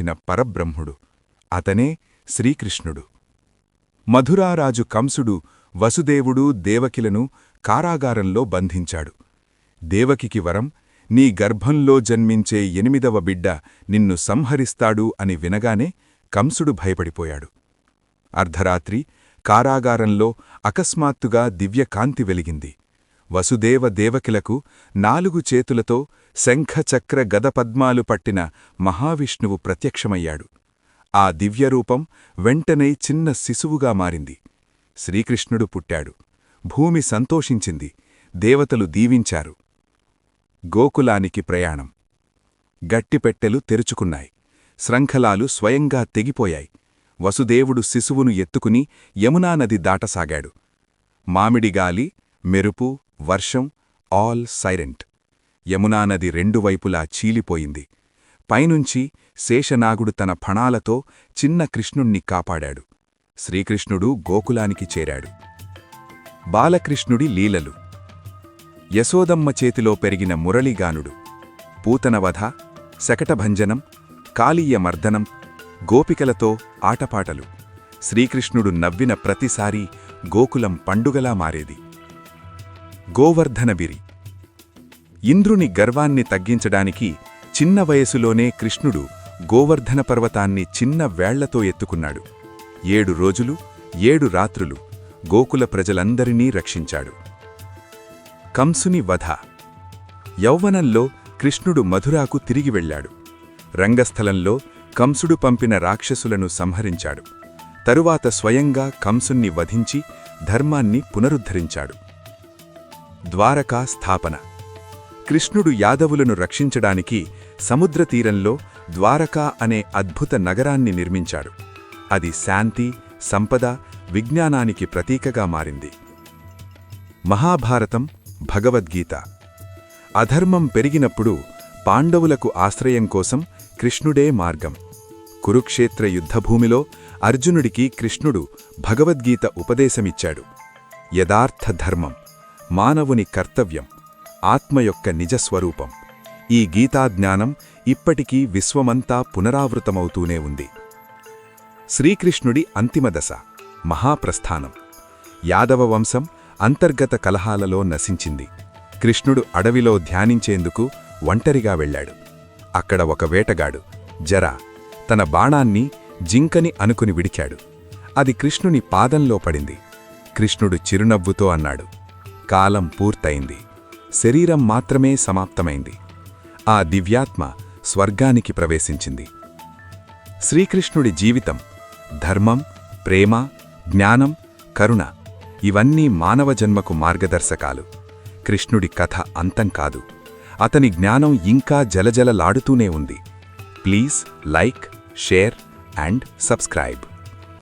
అవతరించిన పరబ్రహ్ముడు. అతనే శ్రీకృష్ణుడు. మధురారాజు కంసుడు వసుదేవుడు దేవకిలను కారాగారంలో బంధించాడు. దేవకికి వరం నీ గర్భంలో జన్మించే ఎనిమిదవ బిడ్డ నిన్ను సంహరిస్తాడు అని వినగానే కంసుడు భయపడిపోయాడు. అర్ధరాత్రి కారాగారంలో అకస్మాత్తుగా దివ్యకాంతి వెలిగింది. వసుదేవ దేవకిలకు నాలుగు చేతులతో శంఖచక్ర గదపద్మాలు పట్టిన మహావిష్ణువు ప్రత్యక్షమయ్యాడు. ఆ దివ్యరూపం వెంటనే చిన్న శిశువుగా మారింది. శ్రీకృష్ణుడు పుట్టాడు. భూమి సంతోషించింది. దేవతలు దీవించారు. గోకులానికి ప్రయాణం. గట్టిపెట్టెలు తెరుచుకున్నాయి. శృంఖలాలు స్వయంగా తెగిపోయాయి. వసుదేవుడు శిశువును ఎత్తుకుని యమునానది దాటసాగాడు. మామిడిగాలి మెరుపు వర్షం ఆల్ సైలెంట్. యమునానది రెండు వైపులా చీలిపోయింది. పైనుంచి శేషనాగుడు తన ఫణాలతో చిన్న కృష్ణుణ్ణి కాపాడాడు. శ్రీకృష్ణుడు గోకులానికి చేరాడు. బాలకృష్ణుడి లీలలు. యశోదమ్మ చేతిలో పెరిగిన మురళీగానుడు. పూతనవధ శకటభంజనం కాళీయ మర్దనం గోపికలతో ఆటపాటలు. శ్రీకృష్ణుడు నవ్విన ప్రతిసారీ గోకులం పండుగలా మారేది. గోవర్ధనబిరి ఇంద్రుని గర్వాన్ని తగ్గించడానికి చిన్న వయసులోనే కృష్ణుడు గోవర్ధన పర్వతాన్ని చిన్న వేళ్ళతో ఎత్తుకున్నాడు. ఏడు రోజులు ఏడు రాత్రులు గోకుల ప్రజలందరినీ రక్షించాడు. కంసుని వధ. యౌవనంలో కృష్ణుడు మధురాకు తిరిగి వెళ్ళాడు. రంగస్థలంలో కంసుడు పంపిన రాక్షసులను సంహరించాడు. తరువాత స్వయంగా కంసుణ్ణి వధించి ధర్మాన్ని పునరుద్ధరించాడు. ద్వారకా స్థాపన. కృష్ణుడు యాదవులను రక్షించడానికి సముద్రతీరంలో ద్వారకా అనే అద్భుత నగరాన్ని నిర్మించాడు. అది శాంతి సంపద విజ్ఞానానికి ప్రతీకగా మారింది. మహాభారతం భగవద్గీత. అధర్మం పెరిగినప్పుడు పాండవులకు ఆశ్రయం కోసం కృష్ణుడే మార్గం. కురుక్షేత్ర యుద్ధభూమిలో అర్జునుడికి కృష్ణుడు భగవద్గీత ఉపదేశమిచ్చాడు. యథార్థ ధర్మం. మానవుని కర్తవ్యం ఆత్మ యొక్క నిజస్వరూపం ఈ గీతాజ్ఞానం ఇప్పటికీ విశ్వమంతా పునరావృతమవుతూనే ఉంది. శ్రీకృష్ణుడి అంతిమదశ మహాప్రస్థానం. యాదవ వంశం అంతర్గత కలహాలలో నశించింది. కృష్ణుడు అడవిలో ధ్యానించేందుకు ఒంటరిగా వెళ్ళాడు. అక్కడ ఒక వేటగాడు జర తన బాణాన్ని జింకని అనుకుని విడిచాడు. అది కృష్ణుని పాదంలో పడింది. కృష్ణుడు చిరునవ్వుతో అన్నాడు కాలం పూర్తయింది. శరీరం మాత్రమే సమాప్తమైంది. ఆ దివ్యాత్మ స్వర్గానికి ప్రవేశించింది. శ్రీకృష్ణుడి జీవితం ధర్మం ప్రేమ జ్ఞానం కరుణ ఇవన్నీ మానవ జన్మకు మార్గదర్శకాలు. కృష్ణుడి కథ అంతం కాదు. అతని జ్ఞానం ఇంకా జలజలలాడుతూనే ఉంది. Please like share and subscribe.